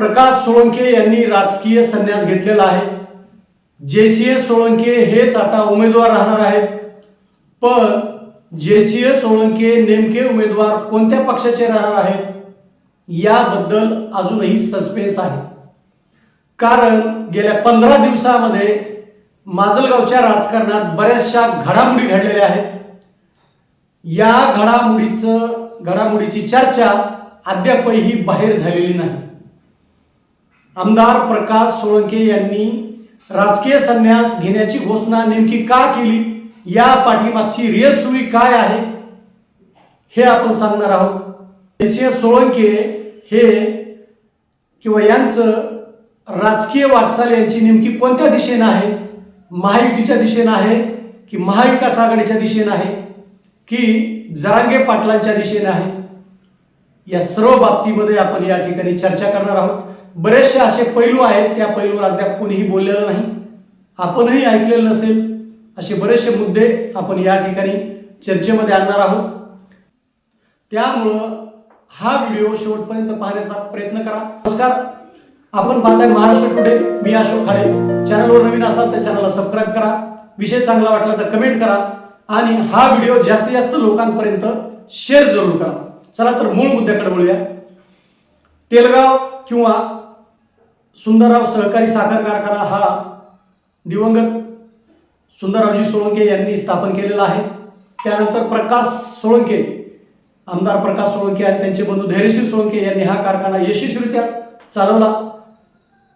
प्रकाश सोळंके यांनी राजकीय संन्यास घेतलेला आहे. जे सी एस सोळंके हेच आता उमेदवार राहणार आहेत. पण जे सी एस सोळंके नेमके उमेदवार कोणत्या पक्षाचे राहणार आहेत याबद्दल अजूनही सस्पेन्स आहे. कारण गेल्या पंधरा दिवसामध्ये माजलगावच्या राजकारणात बऱ्याचशा घडामोडी घडलेल्या आहेत. या घडामोडीचं घडामोडीची चर्चा अद्यापही बाहेर झालेली नाही. आमदार प्रकाश सोळंके यांनी राजकीय संन्यास घेण्याची घोषणा नेमकी का केली? या पाठीमागची रिअस्टोरी काय आहे? हे आपण सांगणार आहोत. एस. एस. सोळंके हे किंवा यांचं राजकीय वाटचाल यांची नेमकी कोणत्या दिशेनं आहे? महायुतीच्या दिशेनं आहे की महाविकास आघाडीच्या दिशेनं आहे की जरांगे पाटलांच्या दिशेनं आहे? या सर्व बाबतीमध्ये आपण या ठिकाणी चर्चा करणार आहोत. बरेचसे असे पैलू आहेत त्या पैलूवर अद्याप कोणीही बोललेलं नाही. आपणही ऐकलेलं नसेल असे बरेचसे मुद्दे आपण या ठिकाणी चर्चेमध्ये आणणार आहोत. त्यामुळं हा व्हिडिओ शेवटपर्यंत पाहण्याचा प्रयत्न करा. नमस्कार. आपण पाहताय महाराष्ट्र टुडे मी अशोक खाडे. चॅनलवर नवीन असाल तर चॅनलला सबस्क्राईब करा. विषय चांगला वाटला तर कमेंट करा. आणि हा व्हिडिओ जास्तीत जास्त लोकांपर्यंत शेअर जरूर करा. चला तर मूळ मुद्द्याकडे बोलूया. तेलगाव किंवा सुंदरराव सहकारी साखर कारखाना हा दिवंगत सुंदररावजी सोळंके यांनी स्थापन केलेला आहे. त्यानंतर प्रकाश सोळंके आमदार प्रकाश सोळंके आणि त्यांचे बंधू धैर्यशील सोळंके यांनी हा कारखाना यशस्वीरित्या चालवला.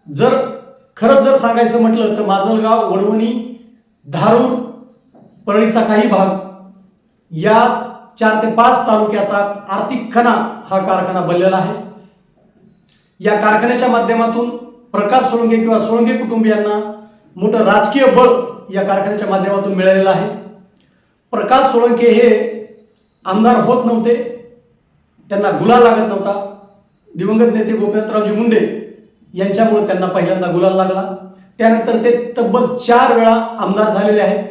जर खरंच जर सांगायचं म्हटलं तर माजलगाव वडवणी धारूर परळीचा काही भाग या चार ते पाच तालुक्याचा आर्थिक खणा हा कारखाना बनलेला आहे. या कारखान्याच्या माध्यमातून प्रकाश सोळंके किंवा सोळंके कुटुंबियांना मोठं राजकीय बळ या कारखान्याच्या माध्यमातून मिळालेलं आहे. प्रकाश सोळंके हे आमदार होत नव्हते. त्यांना गुलाल लागत नव्हता. दिवंगत नेते गोपीनाथरावजी मुंडे यांच्यामुळे त्यांना पहिल्यांदा गुलाल लागला. त्यानंतर ते तब्बल चार वेळा आमदार झालेले आहेत.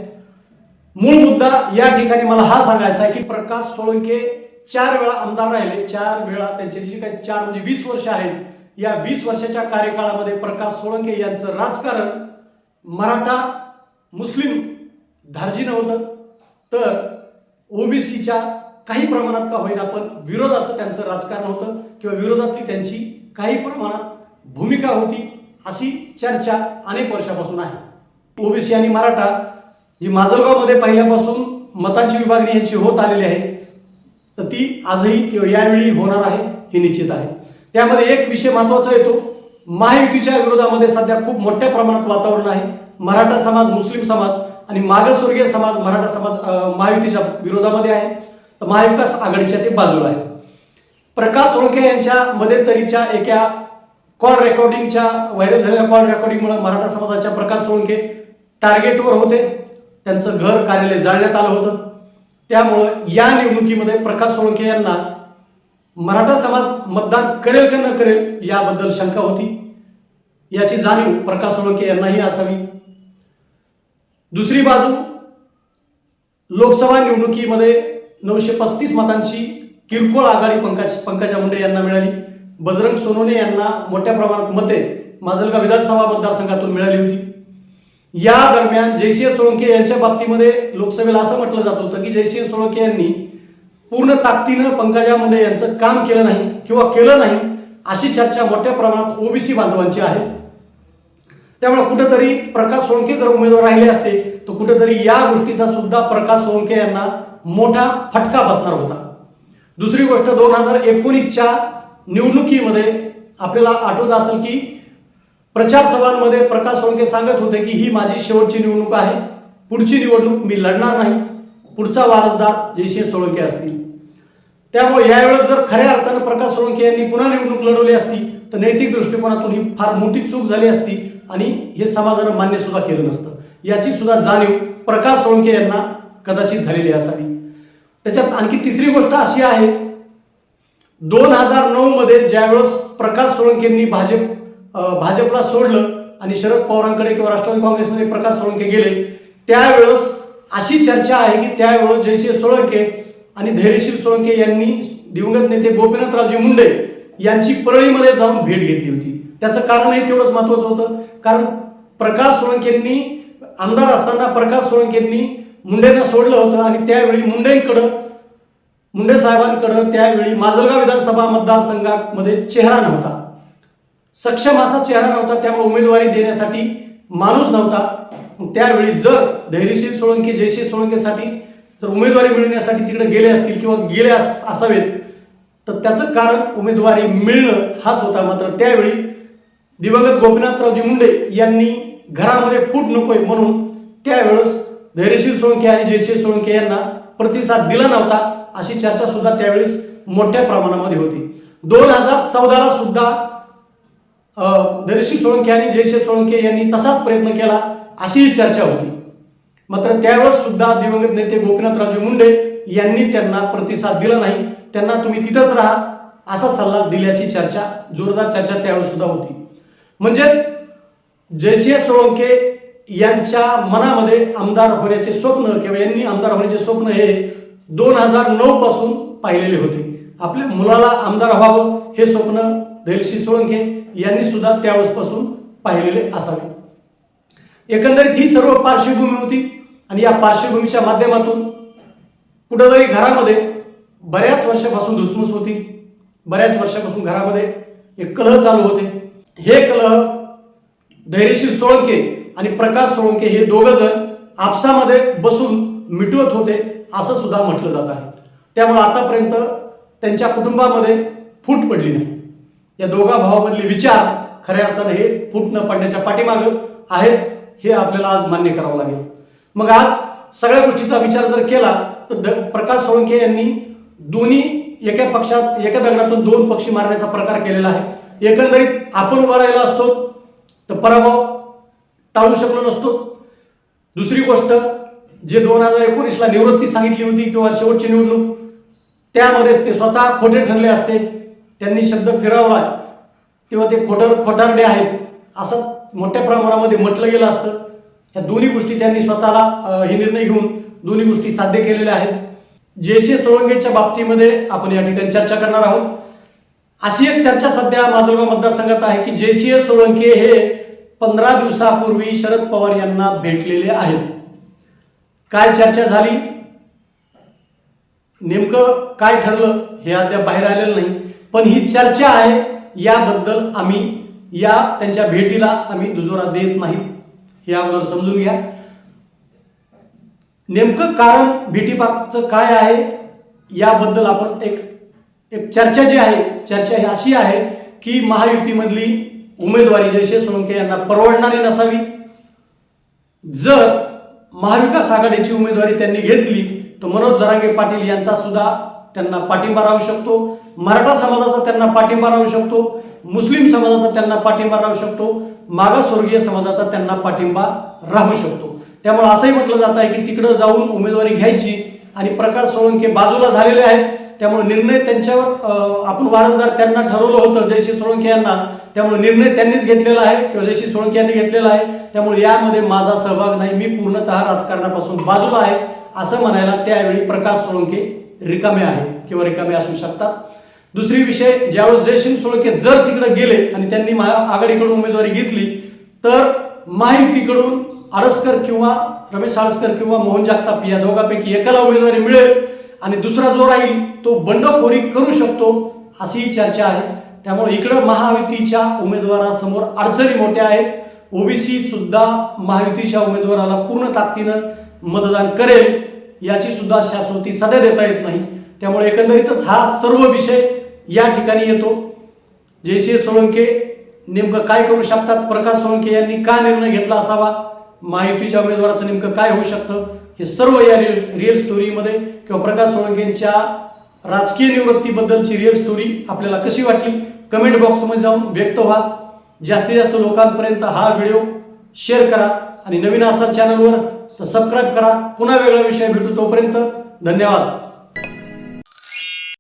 मूळ मुद्दा या ठिकाणी मला हा सांगायचा आहे की प्रकाश सोळंके चार वेळा आमदार राहिले. चार वेळा त्यांचे जे काही चार म्हणजे वीस वर्ष आहेत या वीस वर्षाच्या कार्यकाळामध्ये प्रकाश सोळंके यांचं राजकारण मराठा मुस्लिम धार्जिनं होतं. तर ओबीसीच्या काही प्रमाणात का होईना पण विरोधाचं त्यांचं राजकारण होतं किंवा विरोधातली त्यांची काही प्रमाणात भूमिका होती अशी चर्चा अनेक वर्षापासून आहे. ओबीसी आणि मराठा जी माजलगावमध्ये पहिल्यापासून मतांची विभागणी यांची होत आलेली आहे तर ती आजही किंवा यावेळी होणार आहे हे निश्चित आहे. त्यामध्ये एक विषय महत्त्वाचा येतो. महायुतीच्या विरोधामध्ये सध्या खूप मोठ्या प्रमाणात वातावरण आहे. मराठा समाज मुस्लिम समाज आणि मागासवर्गीय समाज मराठा समाज महायुतीच्या विरोधामध्ये आहे. तर महाविकास आघाडीच्या ते बाजूला आहे. प्रकाश ओळखे यांच्या मध्यंतरीच्या एका कॉल रेकॉर्डिंगच्या व्हायरल झालेल्या कॉल रेकॉर्डिंगमुळे मराठा समाजाच्या प्रकाश सोळके टार्गेटवर होते. त्यांचं घर कार्यालय जाळण्यात आलं होतं. त्यामुळं या निवडणुकीमध्ये प्रकाश ओळखे यांना मराठा समाज मतदान करेल का न करेल याबद्दल शंका होती. याची जाणीव प्रकाश सोळके यांनाही असावी. दुसरी बाजू लोकसभा निवडणुकीमध्ये नऊशे पस्तीस मतांची किरकोळ आघाडी पंकज पंकजा मुंडे यांना मिळाली. बजरंग सोनोने यांना मोठ्या प्रमाणात मते माजलगाव विधानसभा मतदारसंघातून मिळाली होती. या दरम्यान जयसिंह सोळंके यांच्या बाबतीमध्ये लोकसभेला असं म्हटलं जात होतं की जयसिंह सोळंके यांनी पूर्ण ताकदीनं पंकजा मुंडे यांचं काम केलं नाही किंवा केलं नाही अशी चर्चा मोठ्या प्रमाणात ओबीसी बांधवांची आहे. त्यामुळे कुठेतरी प्रकाश सोळंके जर उमेदवार राहिले असते तर कुठेतरी या गोष्टीचा सुद्धा प्रकाश सोळंके यांना मोठा फटका बसणार होता. दुसरी गोष्ट दोन हजार एकोणीसच्या निवडणुकीमध्ये आपल्याला आठवत असेल की प्रचार सभांमध्ये प्रकाश सोळंके सांगत होते की ही माझी शेवटची निवडणूक आहे पुढची निवडणूक मी लढणार नाही. पुढचा वारसदार जयसिंह सोळंके असतील. त्यामुळे यावेळेस जर खऱ्या अर्थानं प्रकाश सोळंके यांनी पुन्हा निवडणूक लढवली असती तर नैतिक दृष्टिकोनातून ही फार मोठी चूक झाली असती आणि हे समाजानं मान्य सुद्धा केलं नसतं. याची सुद्धा जाणीव प्रकाश सोळंके यांना कदाचित झालेली असावी. त्याच्यात आणखी तिसरी गोष्ट अशी आहे दोन हजार नऊ मध्ये ज्यावेळेस प्रकाश सोळंकेंनी भाजप भाजपला सोडलं आणि शरद पवारांकडे किंवा राष्ट्रवादी काँग्रेसमध्ये प्रकाश सोळंके गेले त्यावेळेस अशी चर्चा आहे की त्यावेळेस जयसिंह सोळंके आणि धैर्यशील सोळंके यांनी दिवंगत नेते गोपीनाथरावजी मुंडे यांची परळीमध्ये जाऊन भेट घेतली होती. त्याचं कारणही तेवढंच महत्वाचं होतं. कारण प्रकाश सोळंकेंनी आमदार असताना प्रकाश सोळंकेंनी मुंडेंना सोडलं होतं आणि त्यावेळी मुंडेंकडं मुंडे साहेबांकडं त्यावेळी माजलगाव विधानसभा मतदारसंघामध्ये चेहरा नव्हता. सक्षम असा चेहरा नव्हता त्यामुळे उमेदवारी देण्यासाठी माणूस नव्हता. त्यावेळी जर धैर्यशील सोळंके जयशील सोळंकेसाठी जर उमेदवारी मिळवण्यासाठी तिकडे गेले असतील किंवा गेले अस- असावेत तर त्याचं कारण उमेदवारी मिळणं हाच होता मात्र त्यावेळी दिवंगत गोपीनाथरावजी मुंडे यांनी घरामध्ये फूट नकोय म्हणून त्यावेळेस धैर्यशील सोळंके आणि जयशील सोळंके यांना प्रतिसाद दिला नव्हता अशी चर्चा सुद्धा त्यावेळेस मोठ्या प्रमाणामध्ये होती. दोन हजार चौदाला सुद्धा धैर्यशील सोळंके आणि जयशील सोळंके यांनी तसाच प्रयत्न केला अशीही चर्चा होती. मात्र त्यावेळेस सुद्धा दिवंगत नेते गोपीनाथराजे मुंडे यांनी त्यांना प्रतिसाद दिला नाही. त्यांना तुम्ही तिथंच राहा असा सल्ला दिल्याची चर्चा जोरदार चर्चा त्यावेळेस सुद्धा होती. म्हणजेच जयसिंह सोळंके यांच्या मनामध्ये आमदार होण्याचे स्वप्न किंवा यांनी आमदार होण्याचे स्वप्न हे दोन हजार नऊ पासून पाहिलेले होते. आपल्या मुलाला आमदार व्हावं हे स्वप्न धैर्यसिंह सोळंके यांनी सुद्धा त्यावेळेसपासून पाहिलेले असावे. एकंदरीत ही सर्व पार्श्वभूमी होती आणि या पार्श्वभूमीच्या माध्यमातून कुठंतरी घरामध्ये बऱ्याच वर्षापासून धुसमूस होती. बऱ्याच वर्षापासून घरामध्ये एक कलह चालू होते. हे कलह धैर्यशील सोळंके आणि प्रकाश सोळंके हे दोघं जण आपसामध्ये बसून मिटवत होते असं सुद्धा म्हटलं जात आहे. त्यामुळे आतापर्यंत त्यांच्या कुटुंबामध्ये फूट पडली नाही. या दोघा भावामधले विचार खऱ्या अर्थाने हे फूट न पडण्याच्या पाठीमागं आहेत. हे आपल्याला आज मान्य करावं लागेल. मग आज सगळ्या गोष्टीचा विचार जर केला तर द- प्रकाश सोळंके यांनी दोन्ही एका पक्षात एका दगडातून दोन पक्षी मारण्याचा प्रकार केलेला आहे. एकंदरीत आपण उभा राहिला असतो तर पराभव टाळू शकलो नसतो. दुसरी गोष्ट जे दोन हजार एकोणीसला निवृत्ती सांगितली होती किंवा शेवटची निवडणूक त्यामध्ये ते स्वतः खोटे ठरले असते. त्यांनी शब्द फिरवला तेव्हा ते खोटर खोटारडे आहेत असं मोठ्या प्रमाणामध्ये म्हटलं गेलं असतं. या दोन्ही गोष्टी त्यांनी स्वतःला हे निर्णय घेऊन दोन्ही गोष्टी साध्य केलेल्या आहेत. जयशे सोळंगेच्या बाबतीमध्ये आपण या ठिकाणी चर्चा करणार आहोत. अशी एक चर्चा सध्या माजलगाव मतदारसंघात आहे की जयसिंह सोळंके हे पंधरा दिवसापूर्वी शरद पवार यांना भेटलेले आहेत. काय चर्चा झाली? नेमकं काय ठरलं हे अद्याप बाहेर आलेलं नाही. पण ही चर्चा आहे याबद्दल आम्ही या त्यांच्या भेटीला आम्ही दुजोरा देत नाही. हे अगोदर समजून घ्या. नेमकं कारण भेटीपाकचं काय आहे याबद्दल आपण एक एक चर्चा जी आहे चर्चा ही अशी आहे की महायुतीमधली उमेदवारी जयशे सोळंके यांना परवडणारी नसावी. जर महाविकास आघाडीची उमेदवारी त्यांनी घेतली तर मनोज जरांगे पाटील यांचा सुद्धा त्यांना पाठिंबा राहू शकतो. मराठा समाजाचा त्यांना पाठिंबा राहू शकतो. मुस्लिम समाजाचा त्यांना पाठिंबा राहू शकतो मागासवर्गीय समाजाचा त्यांना पाठिंबा राहू शकतो. त्यामुळे असंही म्हटलं जात आहे की तिकडं जाऊन उमेदवारी घ्यायची आणि प्रकाश सोळंके बाजूला झालेले आहेत. त्यामुळे निर्णय त्यांच्यावर आपण वारंवार त्यांना ठरवलं होतं जयश्री सोळंके यांना. त्यामुळे निर्णय त्यांनीच घेतलेला आहे किंवा जयश्री सोळंके यांनी घेतलेला आहे. त्यामुळे यामध्ये माझा सहभाग नाही मी पूर्णतः राजकारणापासून बाजूला आहे. असं म्हणायला त्यावेळी प्रकाश सोळंके रिकामे आहे किंवा रिकामे असू शकतात. दुसरी विषय ज्यावेळेस जयसिंग सोळके जर तिकडे गेले आणि त्यांनी महा आघाडीकडून उमेदवारी घेतली तर महायुतीकडून आडसकर किंवा रमेश आडसकर किंवा मोहन जगताप या दोघांपैकी एकाला उमेदवारी मिळेल आणि दुसरा जो राहील तो बंडखोरी करू शकतो अशीही चर्चा आहे. त्यामुळे इकडं महायुतीच्या उमेदवारासमोर अडचणी मोठ्या आहेत. ओबीसी सुद्धा महायुतीच्या उमेदवाराला पूर्ण ताकदीनं मतदान करेल याची सुद्धा शाश्वती सध्या देता येत नाही. त्यामुळे एकंदरीतच हा सर्व विषय या ठिकाणी येतो. जयसिंह सोळंके नेमकं काय करू शकतात? प्रकाश सोळंके यांनी का निर्णय घेतला असावा? महायुतीच्या उमेदवाराचं नेमकं काय होऊ शकतं? हे सर्व या रिअल रिअल स्टोरीमध्ये किंवा प्रकाश सोळंकेंच्या राजकीय निवृत्तीबद्दलची रिअल स्टोरी आपल्याला कशी वाटली? कमेंट बॉक्समध्ये जाऊन व्यक्त व्हा. जास्तीत जास्त लोकांपर्यंत हा व्हिडिओ शेअर करा आणि नवीन असाल चॅनलवर तर सबस्क्राईब करा. पुन्हा वेगळा विषय भेटू तोपर्यंत. धन्यवाद.